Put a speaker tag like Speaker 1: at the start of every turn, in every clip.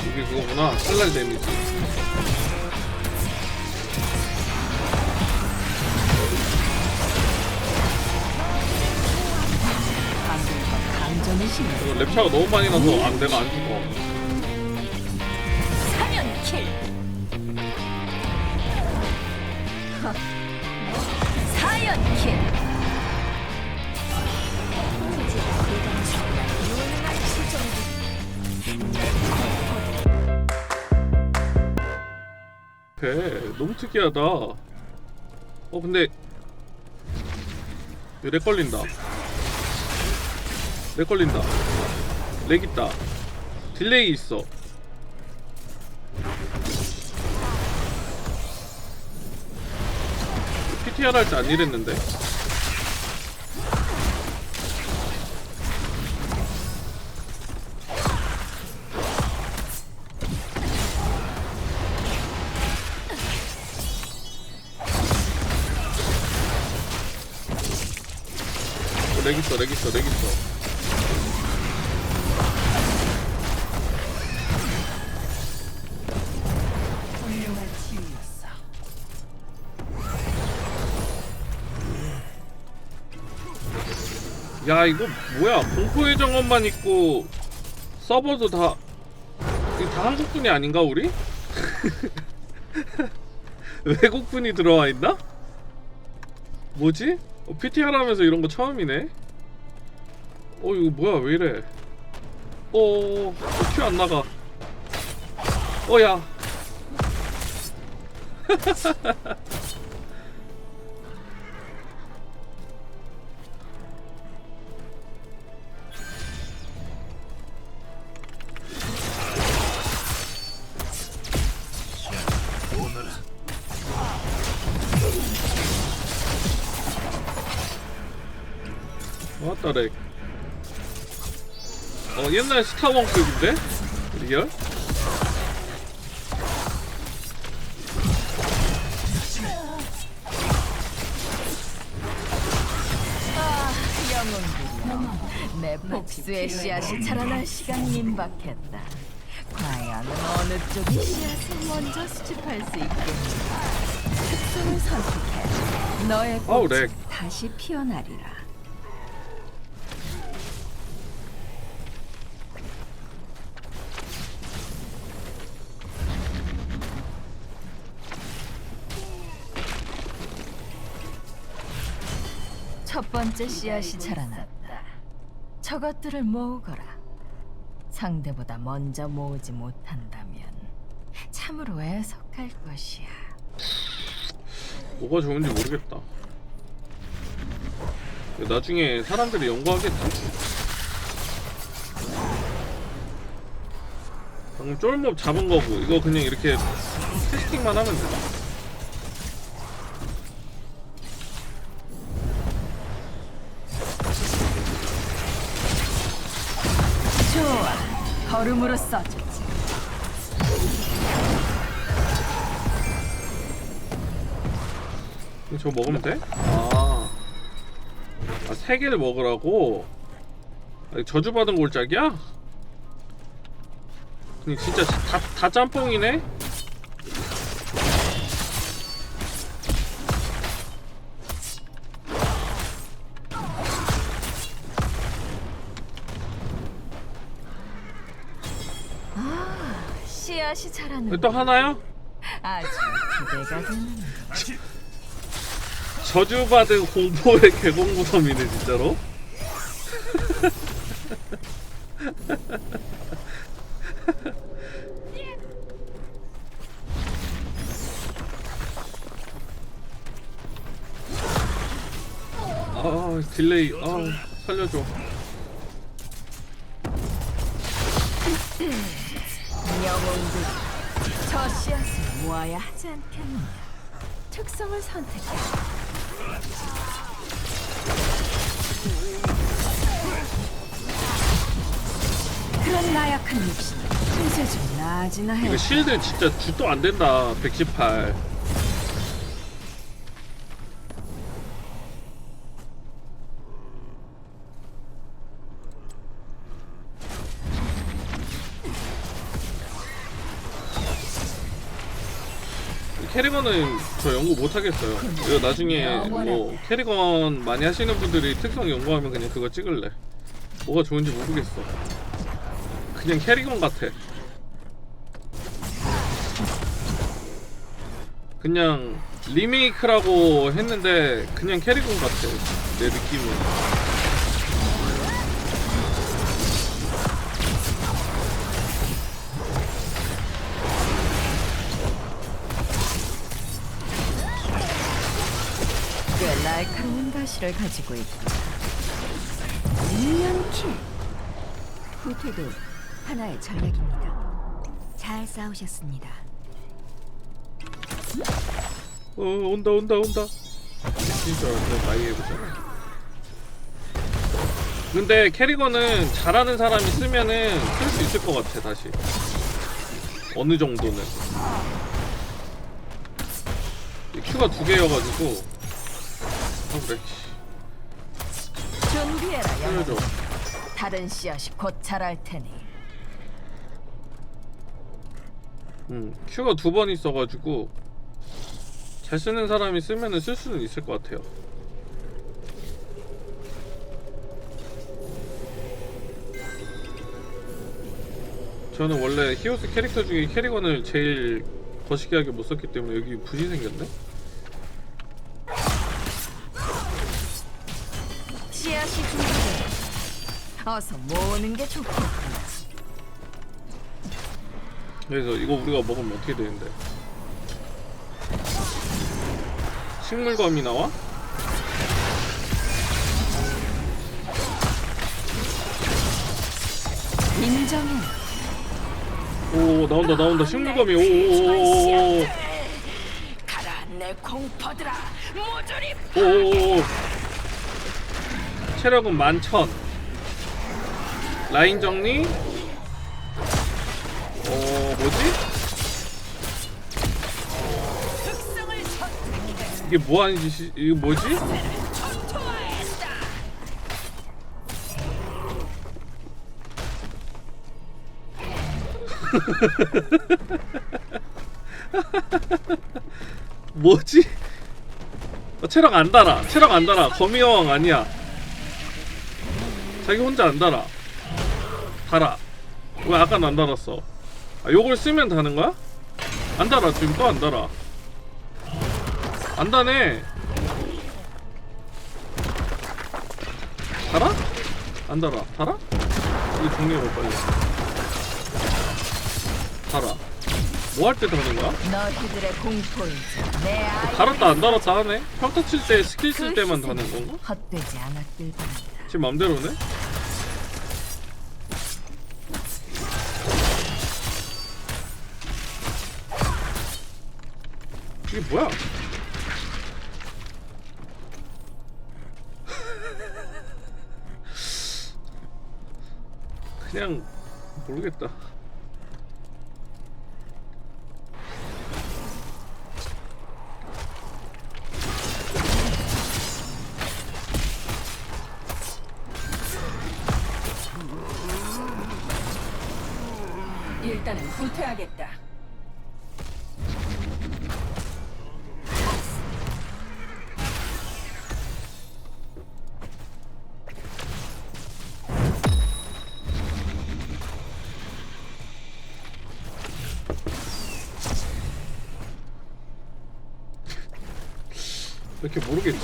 Speaker 1: 이게 그거구나. 칼날 데미지. 이거 랩차가 너무 많이 나서 안 내가 안 죽어.
Speaker 2: 사면 킬. 하. 사연 킬.
Speaker 1: 배 너무 특이하다. 어 근데 렉 걸린다. 렉 걸린다. 렉 있다. 딜레이 있어. PTR 할때안 이랬는데. 렉 있어, 렉 있어, 렉 있어. 야 이거 뭐야 공포의 정원만 있고 서버도 다 이거 다 한국분이 아닌가 우리? 외국분이 들어와 있나? 뭐지? 어, PTR 하면서 이런 거 처음이네? 어 이거 뭐야? 왜 이래? 어어어 큐안 나가. 어야 어 옛날 스타원급인데? 리얼?
Speaker 2: 아. 내 복수의 씨앗이 자라날 시간이 임박했다. 과연 어느 쪽의 씨앗을 먼저 수집할 수 있겠는가? 특성을 선택해. 너의
Speaker 1: 아우,
Speaker 2: 꽃이
Speaker 1: 렉.
Speaker 2: 다시 피어나리라. 첫 번째 씨앗이 자라났다. 저것들을 모으거라. 상대보다 먼저 모으지 못한다면 참으로 애석할 것이야.
Speaker 1: 뭐가 좋은지 모르겠다. 나중에 사람들이 연구하겠지. 방금 쫄몹 잡은 거고 이거 그냥 이렇게 테스팅만 하면 되
Speaker 2: 걸음으로 써주지.
Speaker 1: 이거 저거 먹으면 돼? 아, 아, 세 개를 먹으라고? 아, 이거 저주받은 골짜기야? 그냥 진짜 다, 다 짬뽕이네?
Speaker 2: 씨앗이 자라는
Speaker 1: 또 하나요?
Speaker 2: 아주 기대가 되는.
Speaker 1: 저주받은 공포의 개공무섬이네 진짜로 아 딜레이 아 살려줘
Speaker 2: 저 씨앗을 모아야 하지 않겠느냐? 특성을 선택해. 그런 나약한 육신 이제 좀 나아지나 해.
Speaker 1: 이거 실드 진짜 주도 안 된다 118 캐리건은 저 연구 못 하겠어요. 이거 나중에 뭐 캐리건 많이 하시는 분들이 특성 연구하면 그냥 그거 찍을래. 뭐가 좋은지 모르겠어. 그냥 캐리건 같아. 그냥 리메이크라고 했는데 그냥 캐리건 같아. 내 느낌은.
Speaker 2: 날카로운 가시를 가지고 있고. 인연키. 후퇴도 하나의 전략입니다. 잘 싸우셨습니다.
Speaker 1: 어 온다 온다 온다. 진짜 완전 많이 해보잖아. 근데 캐리건은 잘하는 사람이 쓰면은 쓸 수 있을 것 같아 다시. 어느 정도는. 이 큐가 두 개여가지고. 아 그래.
Speaker 2: 준비해라.
Speaker 1: 살려줘.
Speaker 2: 다른 씨앗이 곧 자랄 테니.
Speaker 1: 음, 큐가 두 번 있어가지고 잘 쓰는 사람이 쓰면은 쓸 수는 있을 것 같아요. 저는 원래 히오스 캐릭터 중에 캐리건을 제일 거시기하게 못 썼기 때문에 여기 붓이 생겼네?
Speaker 2: 어서 모으는 게 좋겠구나.
Speaker 1: 그래서 이거 우리가 먹으면 어떻게 되는데? 식물검이 나와?
Speaker 2: 인정해.
Speaker 1: 오 나온다 나온다 식물검이 오오오오오
Speaker 2: 가라 내 공포들아 모조리
Speaker 1: 오오오 체력은 만천 라인 정리 어 뭐지? 이게 뭐하는 짓이 이게 뭐지? 뭐지? 어, 체력 안 달아 체력 안 달아 거미여왕 아니야 자기 혼자 안 달아 달아 왜 아까는 안 달았어 아 요걸 쓰면 다는 거야? 안 달아 지금 또 안 달아 안 다네 달아? 안 달아 달아? 이거 정리해봐 빨리 달아 뭐 할 때 다는 거야?
Speaker 2: 너희들의 공포이지 내 아이
Speaker 1: 달았다 안 달았다 하네 평타 칠 때 스킬 쓸 때만 다는 건가?
Speaker 2: 헛되지 않았길 바란다
Speaker 1: 지 맘대로네? 이게 뭐야? 그냥 모르겠다. 이렇게 모르겠지?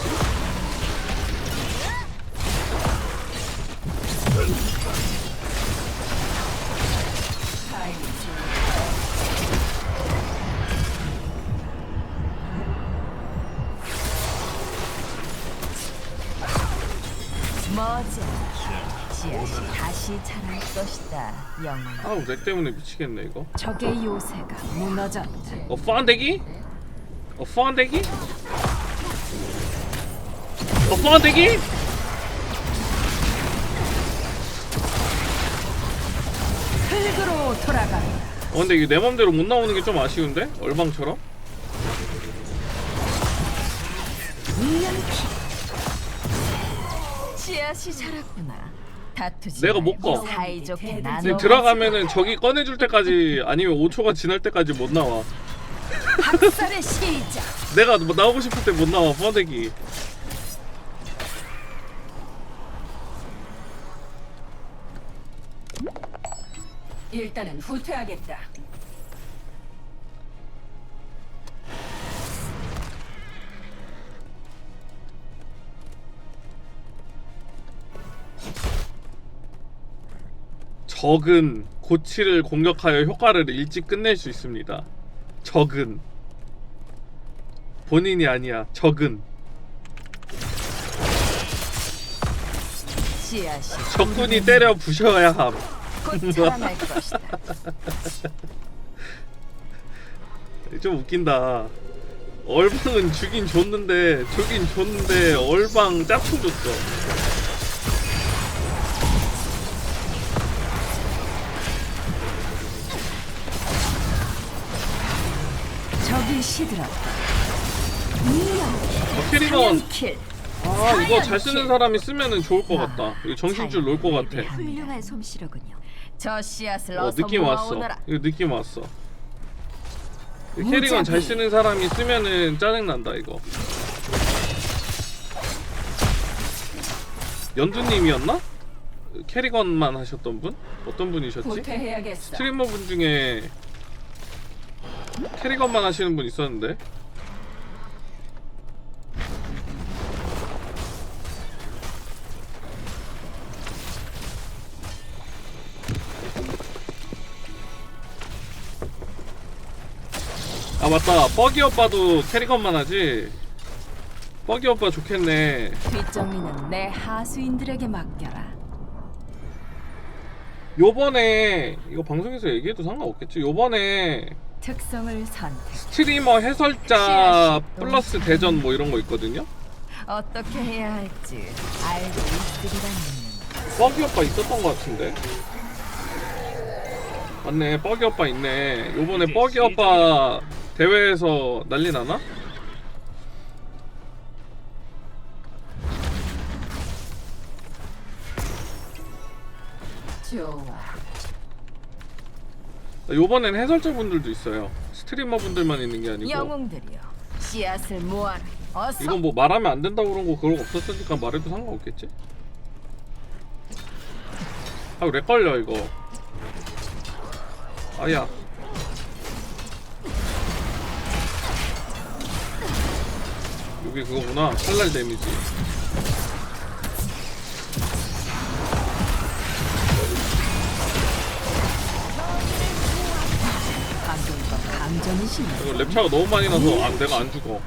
Speaker 2: 머지 씨앗이 다시 자랄 것이다 영혼
Speaker 1: 아우 렉 때문에 미치겠네 이거.
Speaker 2: 적의 요새가 무너졌다
Speaker 1: 어 파운데기? 어 파운데기? 어 파운데기?
Speaker 2: 흙으로 돌아간다
Speaker 1: 어 근데 이게 내 맘대로 못 나오는 게 좀 아쉬운데? 얼방처럼?
Speaker 2: 씨앗이 자랐구나 다투지
Speaker 1: 내가 못
Speaker 2: 말고
Speaker 1: 가.
Speaker 2: 사이좋게 나눠
Speaker 1: 근데 들어가면은 저기 꺼내줄 때까지 아니면 5초가 지날 때까지 못 나와
Speaker 2: 시작.
Speaker 1: 내가 뭐 나오고 싶을 때 못 나와 번데기
Speaker 2: 일단은 후퇴하겠다.
Speaker 1: 적은 고치를 공격하여 효과를 일찍 끝낼 수 있습니다. 적은. 본인이 아니야 적은.
Speaker 2: 씨앗이
Speaker 1: 적군이 때려 부셔야 함
Speaker 2: 곧 자라날 것이다.
Speaker 1: 좀 웃긴다. 얼방은 주긴 줬는데 주긴 줬는데 얼방 짝퉁 줬어.
Speaker 2: 적이 시들었다.
Speaker 1: 어, 캐리건
Speaker 2: 킬.
Speaker 1: 아 이거 잘 쓰는 사람이 쓰면은 좋을 것 같다. 이거 정신줄 놓을 것 같아.
Speaker 2: 훌륭한 솜씨로군요. 저 씨앗을
Speaker 1: 어
Speaker 2: 어서
Speaker 1: 느낌 왔어.
Speaker 2: 모아오너라.
Speaker 1: 이거 느낌 왔어. 이 캐리건 잘 쓰는 사람이 쓰면은 짜증 난다 이거. 연두님이었나? 캐리건만 하셨던 분? 어떤 분이셨지? 스트리머 분 중에 캐리건만 하시는 분 있었는데 아 맞다 뻐기 오빠도 캐리건만 하지 뻐기 오빠 좋겠네
Speaker 2: 뒷정리는 내 하수인들에게 맡겨라.
Speaker 1: 요번에 이거 방송에서 얘기해도 상관없겠지 요번에
Speaker 2: 특성을 선택.
Speaker 1: 스트리머 해설자 플러스 대전 뭐 이런 거 있거든요.
Speaker 2: 어떻게 해야 할지 알고 있으리란 믿는.
Speaker 1: 뻐기 오빠 있었던 것 같은데. 맞네, 뻐기 오빠 있네. 요번에 뻐기 오빠 대회에서 난리 나나?
Speaker 2: 좋아.
Speaker 1: 요번엔 해설자 분들도 있어요. 스트리머 분들만 있는 게 아니고.
Speaker 2: 영웅들이여, 씨앗을 모아라. 어서.
Speaker 1: 이건 뭐 말하면 안 된다고 그런 거 그런 거 없었으니까 말해도 상관없겠지? 아, 렉 걸려 이거. 아야. 여기 그거구나. 칼날 데미지.
Speaker 2: 감정이시네.
Speaker 1: 이거 랩차가 너무 많이 나서 아, 내가 안 죽어.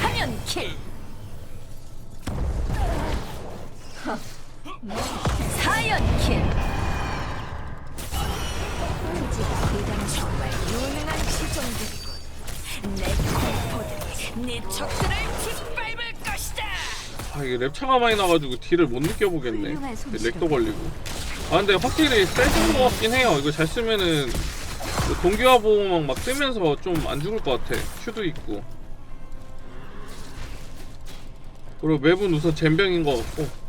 Speaker 2: 사면 킬. 네 적들을 짓밟을 것이다.
Speaker 1: 아 이게 랩차가 많이 나가지고 딜을 못 느껴보겠네.
Speaker 2: 솜씨로.
Speaker 1: 렉도 걸리고. 아 근데 확실히 세진 것 같긴 해요. 이거 잘 쓰면은 그 동기화 보호막 막 뜨면서 좀 안 죽을 것 같아. 큐도 있고. 그리고 맵은 우선 잼병인 것 같고.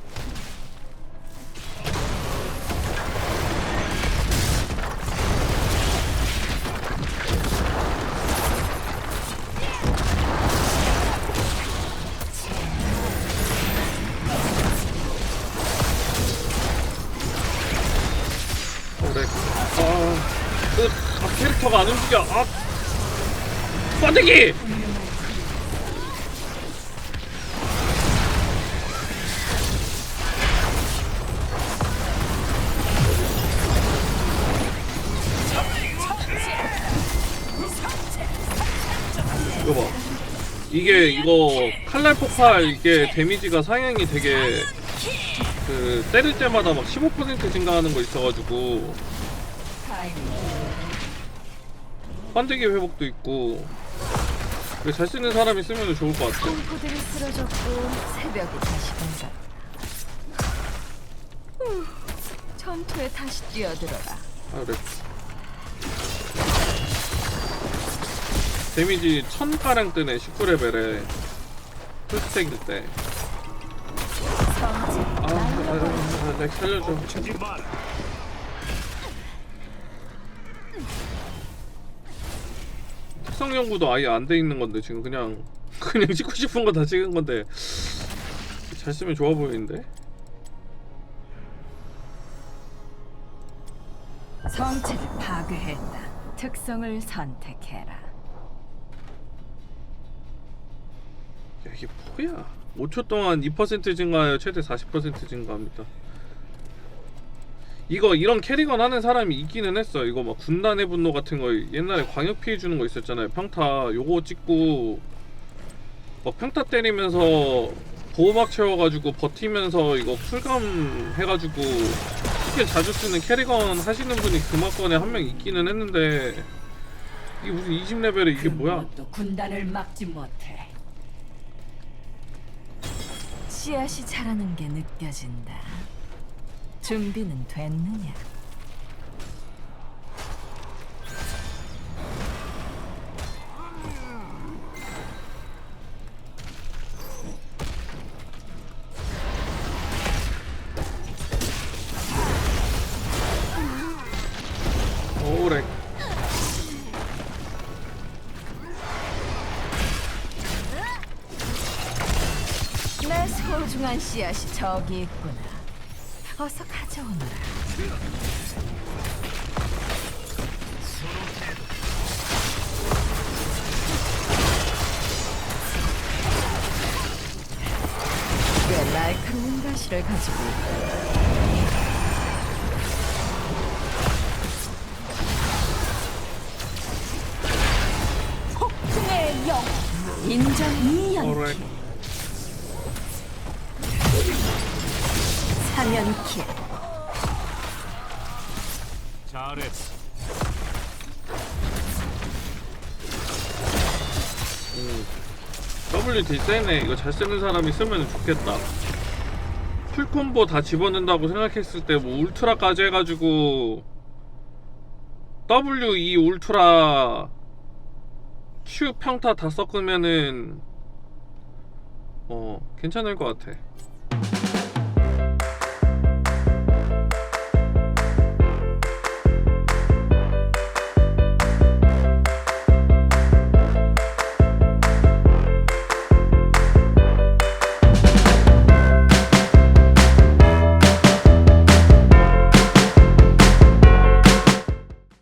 Speaker 1: 아, 캐릭터가 안 움직여. 아, 빠지기! 이거 봐. 이게 이거 칼날 폭발 이게 데미지가 상향이 되게 그 때릴 때마다 막 15% 증가하는 거 있어가지고 번데기 회복도 있고 잘 쓰는 사람이 쓰면 좋을 것 같아.
Speaker 2: 공포들이 쓰러졌고 새벽이 다시. 후, 전투에 다시 뛰어들어라.
Speaker 1: 아 그래. 데미지 1000가량 뜨네 19레벨에 풀스택일 때. 아, 아, 아, 아, 렉 살려줘. 특성 연구도 아예 안 돼 있는 건데 지금 그냥 그냥 찍고 싶은 거 다 찍은 건데 잘 쓰면 좋아 보이는데
Speaker 2: 성체를 파괴했다. 특성을 선택해라.
Speaker 1: 야 이게 뭐야 5초 동안 2% 증가하여 최대 40% 증가합니다 이거 이런 캐리건 하는 사람이 있기는 했어 이거 막 군단의 분노 같은 거 옛날에 광역 피해 주는 거 있었잖아요 평타 요거 찍고 막 평타 때리면서 보호막 채워가지고 버티면서 이거 쿨감 해가지고 쉽게 자주 쓰는 캐리건 하시는 분이 금화권에 한 명 있기는 했는데 이게 무슨 20레벨에 이게 뭐야
Speaker 2: 또 군단을 막지 못해. 씨앗이 자라는 게 느껴진다. 준비는 됐느냐?
Speaker 1: 오래
Speaker 2: 내 소중한 씨앗이 저기 있구나. 어서. 꽤 날카로운 가시를 가지고. 폭풍의 영. 인정 이연 사면킬
Speaker 3: 잘했어.
Speaker 1: WD 세네. 이거 잘 쓰는 사람이 쓰면 좋겠다. 풀콤보 다 집어넣는다고 생각했을 때 뭐 울트라까지 해가지고 W2 울트라 Q 평타 다 섞으면은 어 괜찮을 것 같아